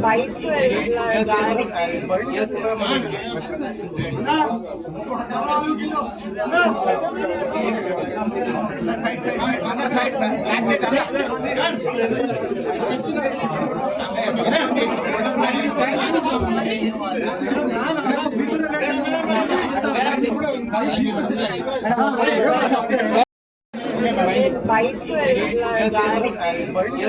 బయటకు వెళ్ళాలి గాలి బయటకు వెళ్ళాలి గాలి బయటకు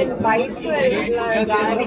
గాలి బయటకు వెళ్ళాలి గాలి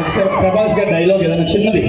ఒకసారి ప్రభాస్ గారి డైలాగ్ ఏదైనా చిన్నది?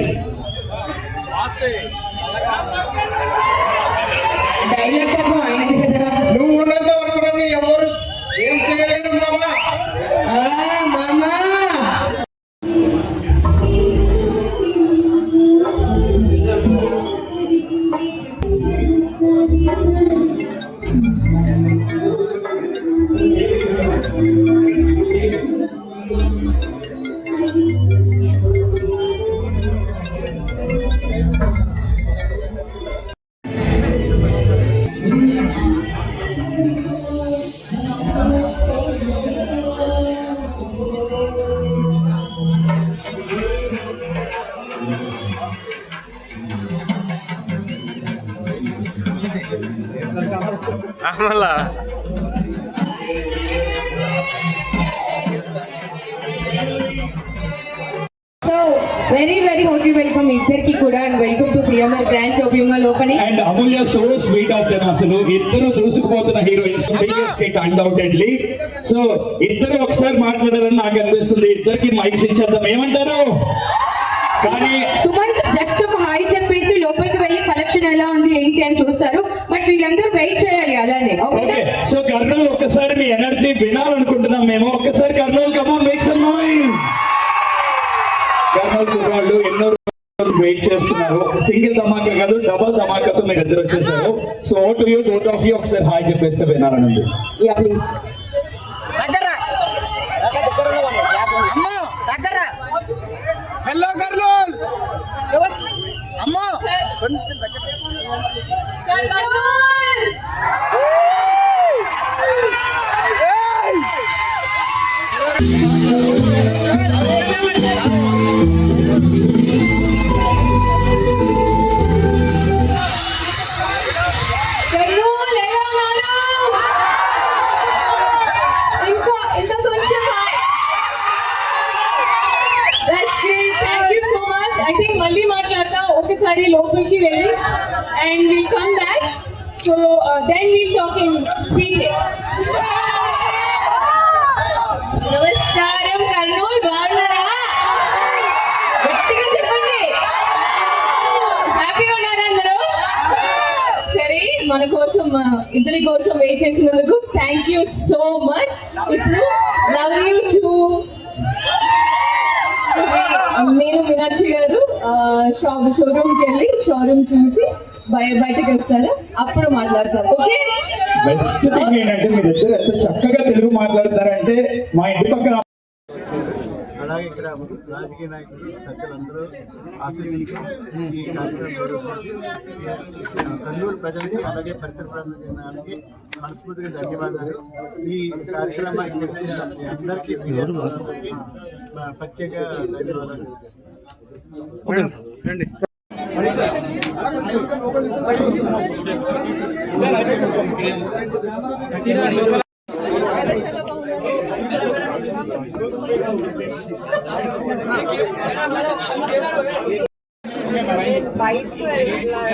Amala so very very hottie welcome ఇద్దరికి కూడా and welcome to CMR branch of యూమల్ opening and Amulya so sweet of them అసలు. ఇద్దరు దూసుకుపోతున్న హీరోయిన్స్ అన్డౌటెడ్లీ సో ఇద్దరు ఒకసారి మాట్లాడారని నాకు అనిపిస్తుంది. ఇద్దరికి మైక్స్ ఇచ్చేద్దాం. ఏమంటారు? కానీ సుమంత్ జస్ట్ ఒక హాయ్ చెప్పేసి లోపలికి వెళ్ళి కలెక్షన్ ఎలా ఉంది ఏంటి అని చూస్తారు బట్ వీళ్ళందరూ వెయిట్ చేయాలి అలానే ఓకే ఓకే సో కర్నూలు ఒక్కసారి మీ ఎనర్జీ వినాలనుకుంటున్నాం మేము. ఒక్కసారి Kurnool come on make some noise Kurnool కుర్రాళ్ళు ఎన్నో రోజులు వెయిట్ చేస్తున్నారు. సింగిల్ ధమాకా కాదు డబల్ ధమాకాతో మీరు ఇద్దరు వచ్చేసారు. So to you both of you ఒకసారి హాయ్ చెప్పేస్తే వినాలనుంది. Yeah please hello Kurnool. అమ్మా. కొంచెం దగ్గర. ఒకసారి లోపలికి వెళ్ళి and will come back so then will talk in నమస్కారం కర్నూలు బాగున్నారా? గట్టిగా చెప్పండి. హ్యాపీ ఉన్నారా అందరూ? సరే మన కోసం ఇద్దరి కోసం వెయిట్ చేసినందుకు థ్యాంక్ యూ సో మచ్ ఇప్పుడు లవ్ యూ టూ నేను మీనాక్షి గారు షాప్ షోరూమ్కి వెళ్ళి షోరూమ్ చూసి బయ- బయటకు వస్తారు. అప్పుడు మాట్లాడతారు. ఓకే? బెస్ట్ థింగ్ ఏంటంటే మీరు ఇద్దరు ఎంత చక్కగా తెలుగు మాట్లాడతారంటే మా ఇంటి పక్కన అలాగే ఇక్కడ రాజకీయ నాయకులు పెద్దలందరూ ఆశీస్సులతో ఈ కార్యక్రమం కర్నూలు ప్రజలకి అలాగే పరిసర ప్రాంత జనాలకి మనస్ఫూర్తిగా ధన్యవాదాలు. ఈ మీ అందరికీ మా ప్రత్యేక ధన్యవాదాలు. పైప్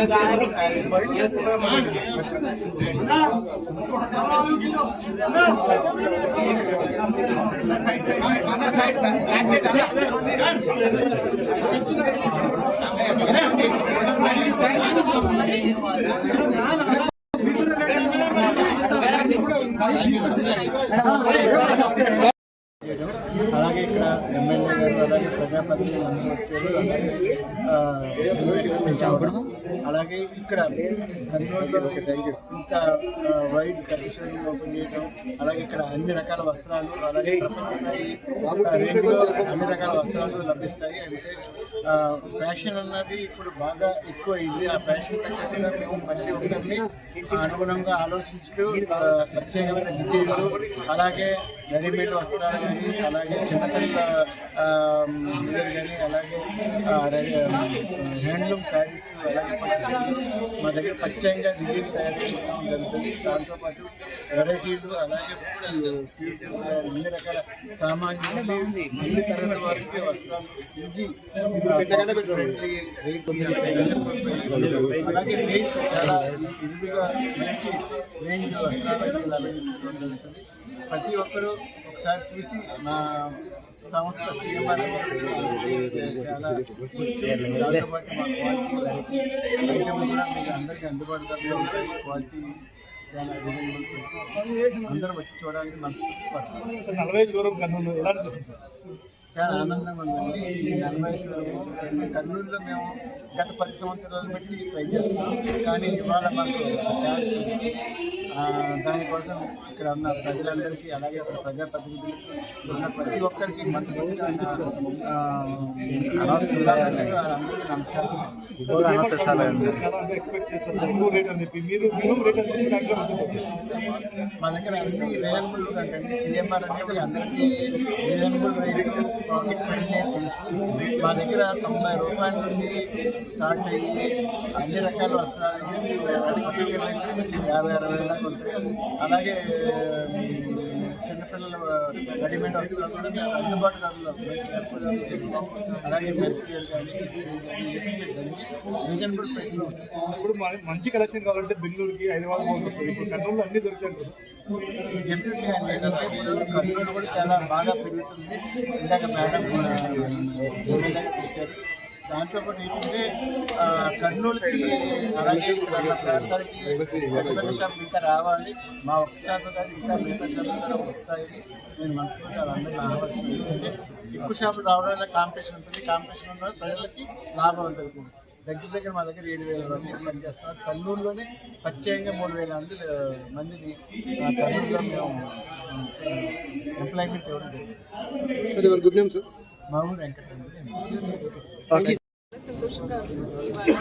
ఇట్లా గాలి అలాగే ఇక్కడ ఎమ్మెల్యే గారు అలాగే ప్రజాపతి అందరూ వచ్చారు. అలాగే అలాగే ఇక్కడ కర్నూలులో ఇంకా వైట్ వైడ్ కమిషన్ ఓపెన్ చేయడం అలాగే ఇక్కడ అన్ని రకాల వస్త్రాలు అలాగే రేంజ్లో అన్ని రకాల వస్త్రాలు లభిస్తాయి. అంటే ఫ్యాషన్ అన్నది ఇప్పుడు బాగా ఎక్కువ అయింది. ఆ ఫ్యాషన్ తగ్గట్టుగా మేము ప్రతి ఒక్కరిని అనుగుణంగా ఆలోచిస్తూ ప్రత్యేకమైన డిజైన్లు అలాగే రెడీమేడ్ వస్త్రాలు కానీ అలాగే ఇయర్ కానీ అలాగే హ్యాండ్లూమ్ శారీస్ అలాగే మా దగ్గర ప్రత్యేకంగా డిజైన్ తయారు చేయడం జరుగుతుంది. దాంతోపాటు వెరైటీలు అలాగే అన్ని రకాల సామాన్యులు అన్ని తరగతి వారికి వస్త్రాలు. అలాగే రేట్ చాలా ఇదిగా మంచి రేంజ్ వస్త్రాలు జరుగుతుంది. ప్రతి ఒక్కరూ ఒకసారి చూసి మా సంస్థ చాలా అందరికీ అందుబాటులో ఉంటాయి. క్వాలిటీ చాలా రీజనబుల్ అందరూ వచ్చి చూడడానికి మనసు నలభై షోరూమ్ కన్నులు ఎలా అనిపిస్తుంది చాలా ఆనందంగా ఉందండి. ఈ నలభై కర్నూలులో మేము గత పది సంవత్సరాల బట్టి ట్రై చేస్తున్నాం. కానీ ఇవాళ మాకు. ఆ, దానికోసం ఇక్కడ ఉన్న ప్రజలందరికీ అలాగే ఇక్కడ ప్రజాప్రతినిధులు ఉన్న ప్రతి ఒక్కరికి మనసు నమస్కారం చాలా అంటే ఎక్స్పెక్ట్ చేస్తారు రేట్ అని మా దగ్గర అన్ని రీజనబుల్ అంటే సిఎంఆర్ అనేది అందరికీ రీజనబుల్ రేట్ ప్రాఫిట్ ఫ్రెండ్లీ తెలుసు మా దగ్గర తొంభై రూపాయల నుండి స్టార్ట్ అయ్యి అన్ని రకాల వస్త్రాలు యాభై అరవై దాకా వస్తాయి. అలాగే చిన్నపిల్లల రెడీమేడ్ వస్త్రాలు కూడా అందుబాటు ధరలో. అలాగే మెర్చియర్ కానీ రీజనబుల్ ప్రైస్లో ఇప్పుడు మంచి కలెక్షన్ కావాలంటే బెంగళూరుకి హైదరాబాద్ వస్తుంది ఇప్పుడు కర్నూలులో అన్ని దొరుకుతాయి ఖర్చులు కూడా చాలా బాగా పెరుగుతుంది. ఇందాక మేడం దాంతోపాటు ఏంటంటే కర్నూలుకి అలాగే షాపులు ఇంకా రావాలి. మా ఒక్క షాపు కాదు ఇంకా మిగతా షాపులు కూడా వస్తాయని నేను మనసుకుంటే వాళ్ళందరినీ ఆహ్వానిస్తుంది ఎక్కువ షాపులు రావడం వల్ల కాంపిటీషన్ ఉంటుంది. కాంపిటీషన్ ఉన్న ప్రజలకి లాభం జరుగుతుంది దగ్గర దగ్గర మా దగ్గర ఏడు వేల మంది పనిచేస్తున్నారు కర్నూలులోనే ప్రత్యేకంగా మూడు వేల మంది మందిని కర్నూలులో మేము ఎంప్లాయ్మెంట్ ఇవ్వడం జరిగింది. Sir good name sir? మా ఊరు ఓకే సంతోషంగా ఉంది ఇవాళ